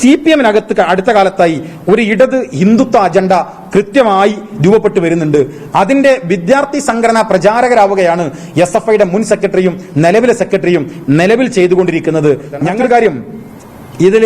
C P എമ്മിനകത്ത് അടുത്ത കാലത്തായി ഒരു ഇടത് ഹിന്ദുത്വ അജണ്ട കൃത്യമായി രൂപപ്പെട്ടു വരുന്നുണ്ട്. അതിന്റെ വിദ്യാർത്ഥി സംഘടനാ പ്രചാരകരാവുകയാണ് എസ് എഫ് ഐയുടെ മുൻ സെക്രട്ടറിയും നിലവിലെ സെക്രട്ടറിയും നിലവിൽ ചെയ്തുകൊണ്ടിരിക്കുന്നത്. ഞങ്ങളുടെ കാര്യം ഇതിൽ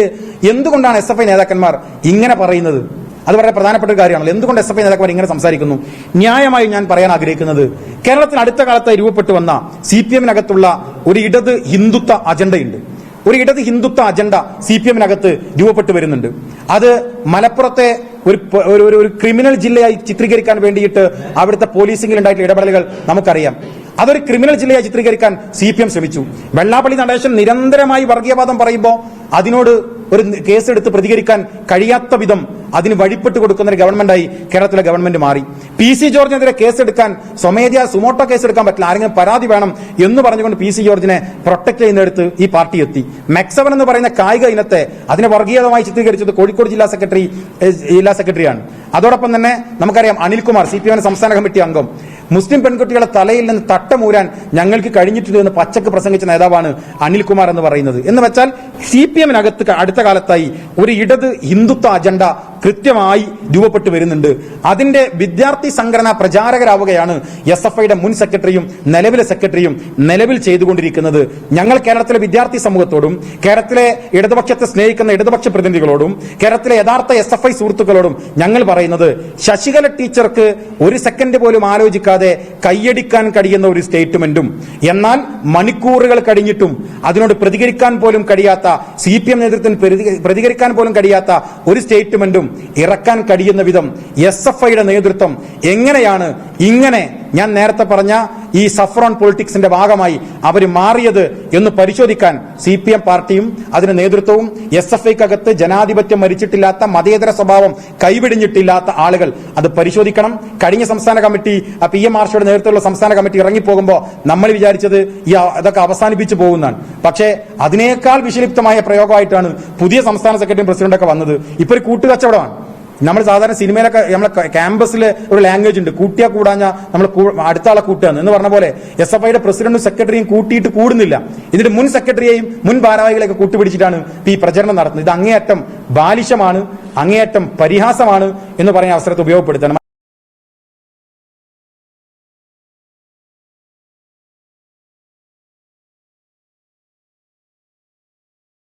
എന്തുകൊണ്ടാണ് എസ് എഫ് ഐ നേതാക്കന്മാർ ഇങ്ങനെ പറയുന്നത്? അത് വളരെ പ്രധാനപ്പെട്ട ഒരു കാര്യമാണല്ലോ. എന്തുകൊണ്ട് എസ് എഫ് ഐ നേതാക്കന്മാർ ഇങ്ങനെ സംസാരിക്കുന്നു? ന്യായമായി ഞാൻ പറയാൻ ആഗ്രഹിക്കുന്നത് കേരളത്തിൽ അടുത്ത കാലത്തായി രൂപപ്പെട്ടു വന്ന സി പി എമ്മിനകത്തുള്ള ഒരു ഇടത് ഹിന്ദുത്വ അജണ്ടയുണ്ട്. ഒരു ഇടത് ഹിന്ദുത്വ അജണ്ട സി പി എമ്മിനകത്ത് രൂപപ്പെട്ടു വരുന്നുണ്ട്. അത് മലപ്പുറത്തെ ഒരു ഒരു ഒരു- ക്രിമിനൽ ജില്ലയായി ചിത്രീകരിക്കാൻ വേണ്ടിയിട്ട് അവിടുത്തെ പോലീസിംഗിൽ ഉണ്ടായിട്ടുള്ള ഇടപെടലുകൾ നമുക്കറിയാം. അതൊരു ക്രിമിനൽ ജില്ലയായി ചിത്രീകരിക്കാൻ സി പി എം ശ്രമിച്ചു. വെള്ളാപ്പള്ളി നടേശൻ നിരന്തരമായി വർഗീയവാദം പറയുമ്പോൾ അതിനോട് ഒരു കേസെടുത്ത് പ്രതികരിക്കാൻ കഴിയാത്ത വിധം അതിന് വഴിപ്പെട്ട് കൊടുക്കുന്ന ഒരു ഗവൺമെന്റായി കേരളത്തിലെ ഗവൺമെന്റ് മാറി. പി സി ജോർജിനെതിരെ കേസെടുക്കാൻ സ്വമേധ്യ സുമോട്ടോ കേസെടുക്കാൻ പറ്റില്ല. ആരെങ്കിലും പരാതി വേണം എന്ന് പറഞ്ഞുകൊണ്ട് പി സി ജോർജിനെ പ്രൊട്ടക്ട് ചെയ്യുന്നിടത്ത് ഈ പാർട്ടി എത്തി. മെക്സവൻ എന്ന് പറയുന്ന കായിക ഇനത്തെ അതിനെ വർഗീയതമായി ചിത്രീകരിച്ചത് കോഴിക്കോട് ജില്ലാ സെക്രട്ടറി ജില്ലാ സെക്രട്ടറിയാണ്. അതോടൊപ്പം തന്നെ നമുക്കറിയാം അനിൽകുമാർ സി പി എം സംസ്ഥാന കമ്മിറ്റി അംഗം. മുസ്ലിം പെൺകുട്ടികളെ തലയിൽ നിന്ന് തട്ടമൂരാൻ ഞങ്ങൾക്ക് കഴിഞ്ഞിട്ടുണ്ട് എന്ന് പച്ചക്ക് പ്രസംഗിച്ച നേതാവാണ് അനിൽകുമാർ എന്ന് പറയുന്നത്. എന്ന് വെച്ചാൽ സി പി എമ്മിനകത്ത് അടുത്ത കാലത്തായി ഒരു ഇടത് ഹിന്ദുത്വ അജണ്ട കൃത്യമായി രൂപപ്പെട്ടു വരുന്നുണ്ട്. അതിന്റെ വിദ്യാർത്ഥി സംഘടനാ പ്രചാരകരാവുകയാണ് എസ് എഫ് ഐയുടെ മുൻ സെക്രട്ടറിയും നിലവിലെ സെക്രട്ടറിയും നിലവിൽ ചെയ്തുകൊണ്ടിരിക്കുന്നത്. ഞങ്ങൾ കേരളത്തിലെ വിദ്യാർത്ഥി സമൂഹത്തോടും കേരളത്തിലെ ഇടതുപക്ഷത്തെ സ്നേഹിക്കുന്ന ഇടതുപക്ഷ പ്രതിനിധികളോടും കേരളത്തിലെ യഥാർത്ഥ എസ് എഫ് ഐ സുഹൃത്തുക്കളോടും ഞങ്ങൾ പറയുന്നത് ശശികല ടീച്ചർക്ക് ഒരു സെക്കൻഡ് പോലും ആലോചിക്കാതെ കൈയടിക്കാൻ കഴിയുന്ന ഒരു സ്റ്റേറ്റ്മെന്റും എന്നാൽ മണിക്കൂറുകൾ കഴിഞ്ഞിട്ടും അതിനോട് പ്രതികരിക്കാൻ പോലും കഴിയാത്ത സി പി എം നേതൃത്വത്തിന് പ്രതികരിക്കാൻ പോലും കഴിയാത്ത ഒരു സ്റ്റേറ്റ്മെന്റും ഇറക്കാൻ കഴിയുന്ന വിധം എസ് എഫ് ഐയുടെ നേതൃത്വം എങ്ങനെയാണ് ഇങ്ങനെ ഞാൻ നേരത്തെ പറഞ്ഞ ഈ സഫ്രോൺ പൊളിറ്റിക്സിന്റെ ഭാഗമായി അവർ മാറിയത് എന്ന് പരിശോധിക്കാൻ സി പി എം പാർട്ടിയും അതിന് നേതൃത്വവും എസ് എഫ് ഐക്കകത്ത് ജനാധിപത്യം മരിച്ചിട്ടില്ലാത്ത മതേതര സ്വഭാവം കൈവിടിഞ്ഞിട്ടില്ലാത്ത ആളുകൾ. അത് പരിശോധിക്കണം. കഴിഞ്ഞ സംസ്ഥാന കമ്മിറ്റി പി എം ആർഷയുടെ നേതൃത്വത്തിലുള്ള സംസ്ഥാന കമ്മിറ്റി ഇറങ്ങിപ്പോകുമ്പോൾ നമ്മൾ വിചാരിച്ചത് ഈ അതൊക്കെ അവസാനിപ്പിച്ചു പോകുന്നതാണ്. പക്ഷേ അതിനേക്കാൾ വിഷലിപ്തമായ പ്രയോഗമായിട്ടാണ് പുതിയ സംസ്ഥാന സെക്രട്ടറിയും പ്രസിഡന്റൊക്കെ വന്നത്. ഇപ്പൊ ഒരു കൂട്ടുകച്ചവടമാണ്. നമ്മൾ സാധാരണ സിനിമയിലൊക്കെ നമ്മളെ ക്യാമ്പസിൽ ഒരു ലാംഗ്വേജ് ഉണ്ട്. കൂട്ടിയാ കൂടാഞ്ഞ നമ്മൾ അടുത്ത ആളെ കൂട്ടുകയാണ്. എന്ന് പറഞ്ഞ പോലെ എസ് എഫ് ഐയുടെ പ്രസിഡന്റും സെക്രട്ടറിയും കൂട്ടിയിട്ട് കൂടുന്നില്ല. ഇതിന്റെ മുൻ സെക്രട്ടറിയെയും മുൻ ഭാരവാഹികളെയൊക്കെ കൂട്ടുപിടിച്ചിട്ടാണ് ഈ പ്രചരണം നടത്തുന്നത്. ഇത് അങ്ങേയറ്റം ബാലിശമാണ് അങ്ങേയറ്റം പരിഹാസമാണ് എന്ന് പറയുന്ന അവസരത്തെ ഉപയോഗപ്പെടുത്തണം.